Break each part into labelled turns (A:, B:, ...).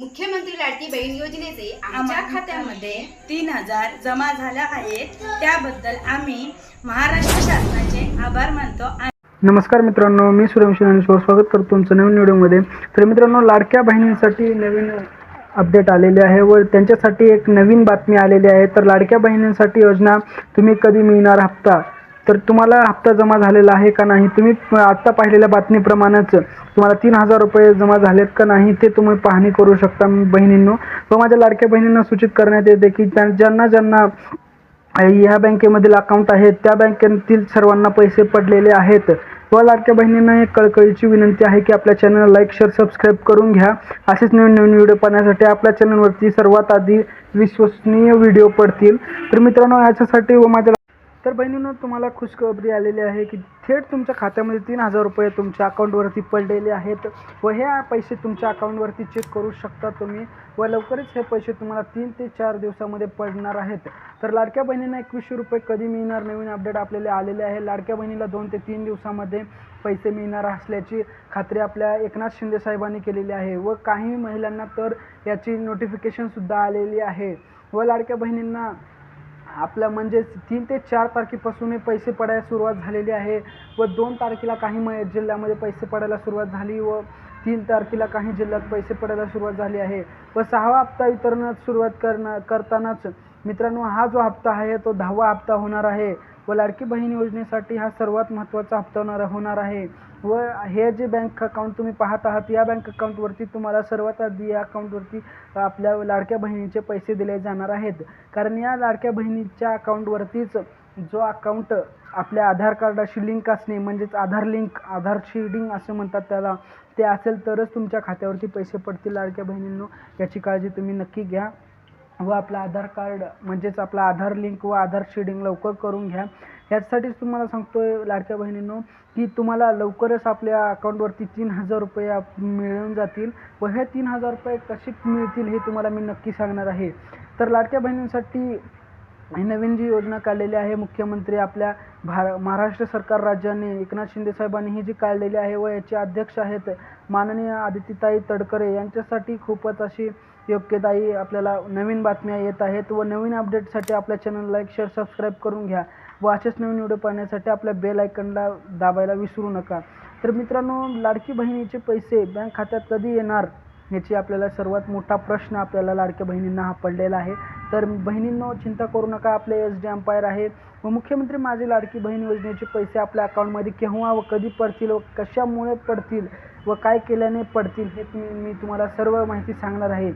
A: मुख्यमंत्री लाडकी बहीण योजनेचे आमच्या खात्यामध्ये
B: तीन हजार जमा झाल्या आहेत. त्याबद्दल आम्ही महाराष्ट्र शासनाचे आभार मानतो
C: नमस्कार मित्रांनो मी सूर्यवंशी ज्ञानेश्वर. स्वागत करतो तुमचं नवीन व्हिडिओमध्ये. तर मित्रांनो लाडक्या बहिणींसाठी नवीन अपडेट आलेले आहे व त्यांच्यासाठी एक नवीन बातमी आलेली आहे. तर लाडक्या बहिणींसाठी योजना तुम्ही कधी मिळणार हप्ता? तर तुम्हाला हप्ता जमा झालेला आहे का नाही? तुम्ही आत्ता पाहिलेल्या बातमीप्रमाणेच तुम्हाला तीन हजार रुपये जमा झालेत का नाही ते तुम्ही पाहणी करू शकता बहिणींनो. व माझ्या लाडक्या बहिणींना सूचित करण्यात येते की ज्यांना ज्यांना ह्या बँकेमधील अकाउंट आहेत त्या बँकेतील सर्वांना पैसे पडलेले आहेत. व लाडक्या बहिणींना एक कळकळीची विनंती आहे की आपल्या चॅनल लाईक शेअर सबस्क्राईब करून घ्या. असेच नवीन नवीन व्हिडिओ पाहण्यासाठी आपल्या चॅनलवरती सर्वात आधी विश्वसनीय व्हिडिओ पडतील. तर मित्रांनो याच्यासाठी व माझ्या तर बहिणींनो तुम्हाला खुशखबरी आलेली आहे की थेट तुमच्या खात्यामध्ये तीन हजार रुपये तुमच्या अकाउंटवरती पडलेले आहेत व हे पैसे तुमच्या अकाउंटवरती चेक करू शकता तुम्ही व लवकरच हे पैसे तुम्हाला तीन ते चार दिवसामध्ये पडणार आहेत. तर लाडक्या बहिणींना एकवीसशे रुपये कधी मिळणार? नवीन अपडेट आपल्याला आलेले आहे. लाडक्या बहिणीला दोन ते तीन दिवसामध्ये पैसे मिळणार असल्याची खात्री आपल्या एकनाथ शिंदे साहेबांनी केलेली आहे व काही महिलांना तर याची नोटिफिकेशनसुद्धा आलेली आहे. व लाडक्या बहिणींना आपल्या म्हणजेच तीन ते चार तारखेपासून हे पैसे पडायला सुरुवात झालेली आहे व दोन तारखेला काही म जिल्ह्यामध्ये पैसे पडायला सुरुवात झाली व तीन तारखेला काही जिल्ह्यात पैसे पडायला सुरुवात झाली आहे. व सहावा हप्ता वितरणात सुरुवात करणं करतानाच मित्रांनो हा जो हप्ता आहे तो दहावा हप्ता होणार आहे. व लाडकी बहीण योजनेसाठी हा सर्वात महत्त्वाचा हप्ता होणार होणार आहे. व हे जे बँक अकाउंट तुम्ही पाहत आहात या बँक अकाउंटवरती तुम्हाला सर्वात आधी या अकाउंटवरती आपल्या लाडक्या बहिणीचे पैसे दिले जाणार आहेत. कारण या लाडक्या बहिणीच्या अकाउंटवरतीच जो अकाउंट आपल्या आधार कार्डाशी लिंक असणे म्हणजेच आधार लिंक आधार शेडिंग असं म्हणतात त्याला ते असेल तरच तुमच्या खात्यावरती पैसे पडतील. लाडक्या बहिणींनो याची काळजी तुम्ही नक्की घ्या. व आपलं आधार कार्ड म्हणजेच आपला आधार लिंक व आधार शेडिंग लवकर करून घ्या. ह्याचसाठीच तुम्हाला सांगतोय लाडक्या बहिणींनो की तुम्हाला लवकरच आपल्या अकाउंटवरती तीन हजार रुपये आप- मिळून जातील व हे तीन हजार रुपये कसे मिळतील हे तुम्हाला मी नक्की सांगणार आहे. तर लाडक्या बहिणींसाठी नवीन जी योजना काढलेली आहे मुख्यमंत्री आपल्या भार महाराष्ट्र सरकार राज्याने एकनाथ शिंदे साहेबांनी ही जी काढलेली आहे व याचे अध्यक्ष आहेत माननीय आदित्यताई तडकरे यांच्यासाठी खूपच अशी योग्यदायी आपल्याला नवीन बातम्या येत आहेत व नवीन अपडेटसाठी आपल्या चॅनलला लाईक शेअर सबस्क्राईब करून घ्या व असेच नवीन व्हिडिओ पाहण्यासाठी आपल्या बेल आयकनला दाबायला विसरू नका. तर मित्रांनो लाडकी बहिणीचे पैसे बँक खात्यात कधी येणार? याची आपल्याला सर्वात मोठा प्रश्न आपल्याला लाडक्या बहिणींना हा पडलेला आहे. तर बहिणींनो चिंता करू नका आपले एस डी अंपायर आहे. व मुख्यमंत्री माझी लाडकी बहीण योजनेचे पैसे आपल्या अकाउंटमध्ये केव्हा व कधी पडतील व कशामुळे पडतील व काय केल्याने पडतील हे मी तुम्हाला सर्व माहिती सांगणार आहे.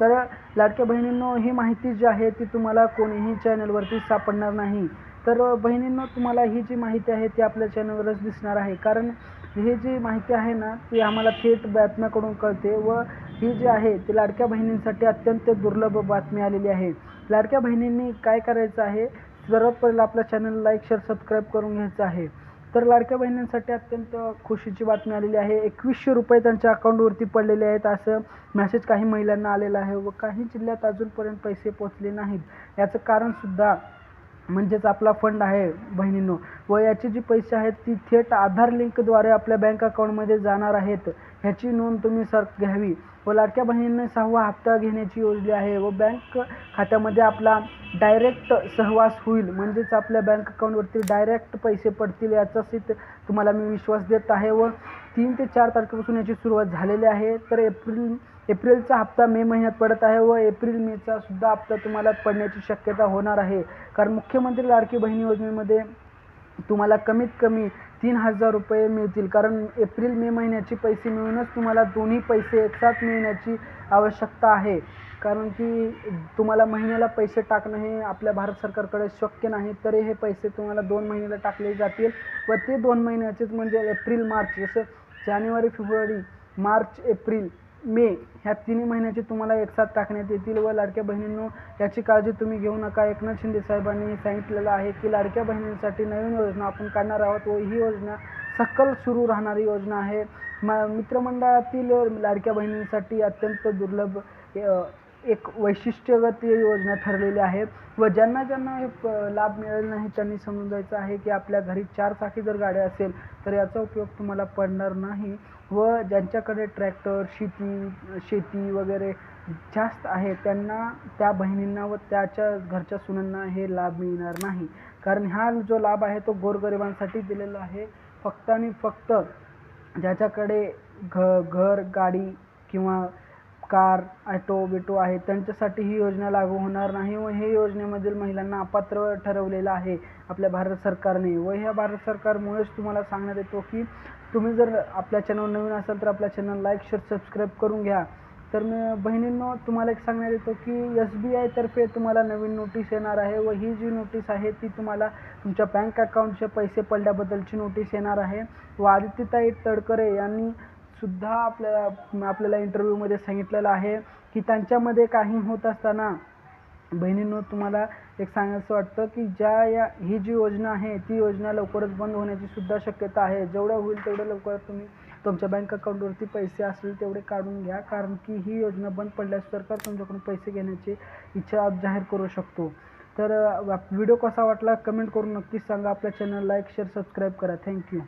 C: तर लाडक्या बहिणींनो ही माहिती जी आहे ती तुम्हाला कोणीही चॅनलवरती सापडणार नाही. तर बहिणींनो तुम्हाला ही जी माहिती आहे ती आपल्या चॅनलवरच दिसणार आहे. कारण ही जी माहिती आहे ना ती आम्हाला थेट बातम्याकडून कळते व ही जी आहे ती लाडक्या बहिणींसाठी अत्यंत दुर्लभ बातमी आलेली आहे. लाडक्या बहिणींनी काय करायचं आहे? सर्वात पहिलं आपल्या चॅनल लाईक शेअर सबस्क्राईब करून घ्यायचं आहे. तर लाडक्या बहिणींसाठी अत्यंत खुशीची बातमी आलेली आहे. एकवीसशे रुपये त्यांच्या अकाउंटवरती पडलेले आहेत असं मेसेज काही महिलांना आलेला आहे व काही जिल्ह्यात अजूनपर्यंत पैसे पोचले नाहीत. याचं कारणसुद्धा म्हणजेच आपला फंड आहे बहिणींनो. व याचे जे पैसे आहेत ती थेट आधार लिंकद्वारे आपल्या बँक अकाउंटमध्ये जाणार आहेत. ह्याची नोंद तुम्ही सर घ्यावी. व लाडक्या बहिणींनी सहावा हप्ता घेण्याची योजली आहे व बँक खात्यामध्ये आपला डायरेक्ट सहवास होईल. म्हणजेच आपल्या बँक अकाउंटवरती डायरेक्ट पैसे पडतील याचा इथं तुम्हाला मी विश्वास देत आहे व तीन ते चार तारखेपासून याची सुरुवात झालेली आहे. तर एप्रिल एप्रिलचा हप्ता मे महिन्यात पडत आहे व एप्रिल मेचा सुद्धा हप्ता तुम्हाला पडण्याची शक्यता होणार आहे. कारण मुख्यमंत्री लाडकी बहीण योजनेमध्ये तुम्हाला कमीत कमी तीन हजार रुपये मिळतील. कारण एप्रिल मे महिन्याचे पैसे मिळूनच तुम्हाला दोन्ही पैसे एकसाथ मिळण्याची आवश्यकता आहे. कारण की तुम्हाला महिन्याला पैसे टाकणं हे आपल्या भारत सरकारकडे शक्य नाही तरी हे पैसे तुम्हाला दोन महिन्याला टाकले जातील व ते दोन महिन्याचेच म्हणजे एप्रिल मार्च जसं जानेवारी फेब्रुवारी मार्च एप्रिल मे ह्या तिन्ही महिन्याचे तुम्हाला एकसाथ टाकण्यात येतील व लाडक्या बहिणींनो याची काळजी तुम्ही घेऊ नका. एकनाथ शिंदे साहेबांनी सांगितलेलं आहे की लाडक्या बहिणींसाठी नवीन योजना आपण काढणार आहोत व ही योजना सकल सुरू राहणारी योजना आहे. म मित्रमंडळातील लाडक्या बहिणींसाठी अत्यंत दुर्लभ एक वैशिष्ट्यगत योजना ठरलेली आहे. व ज्यांना ज्यांना हे प- लाभ मिळेल नाही त्यांनी समजून जायचं आहे की आपल्या घरी चार चाकी जर गाड्या असेल तर याचा उपयोग तुम्हाला पडणार नाही. व ज्यांच्याकडे ट्रॅक्टर शेती शेती वगैरे जास्त आहे त्यांना त्या बहिणींना व त्याच्या घरच्या सुनांना हे लाभ मिळणार नाही. कारण हा जो लाभ आहे तो गोरगरिबांसाठी दिलेला आहे. फक्त आणि फक्त ज्याच्याकडे घ घर गाडी किंवा कार ॲटो बिटो आहे. त्यांच्यासाठी ही योजना लागू होणार नाही व हे योजनेमधील महिलांना अपात्र ठरवलेलं आहे आपल्या भारत सरकारने. व ह्या भारत सरकारमुळेच तुम्हाला सांगण्यात येतो की तुम्ही जर आपल्या चॅनल नवीन असाल तर आपल्या चॅनल लाईक शेअर सबस्क्राईब करून घ्या. तर मी बहिणींनो तुम्हाला एक सांगण्यात येतो की एस बी आयतर्फे तुम्हाला नवीन नोटीस येणार आहे व ही जी नोटीस आहे ती तुम्हाला तुमच्या बँक अकाउंटचे पैसे पडल्याबद्दलची नोटीस येणार आहे. व आदित्यताई तडकरे यांनी सुद्धा आपल्याला आपल्याला इंटरव्ह्यूमध्ये सांगितलेलं आहे की त्यांच्यामध्ये काही होत असताना बहिणींनो तुम्हाला एक सांगायचं वाटतं की ज्या या ही जी योजना आहे ती योजना लवकरच बंद होण्याची सुद्धा शक्यता आहे. जेवढं होईल तेवढं लवकर तुम्ही तुमच्या बँक अकाउंटवरती पैसे असतील तेवढे काढून घ्या कारण की ही योजना बंद पडल्यास सरकार तुमच्याकडून पैसे घेण्याची इच्छा जाहीर करू शकतो. तर व्हिडिओ कसा वाटला कमेंट करून नक्कीच सांगा. आपल्या चॅनल लाईक शेअर सबस्क्राईब करा. Thank you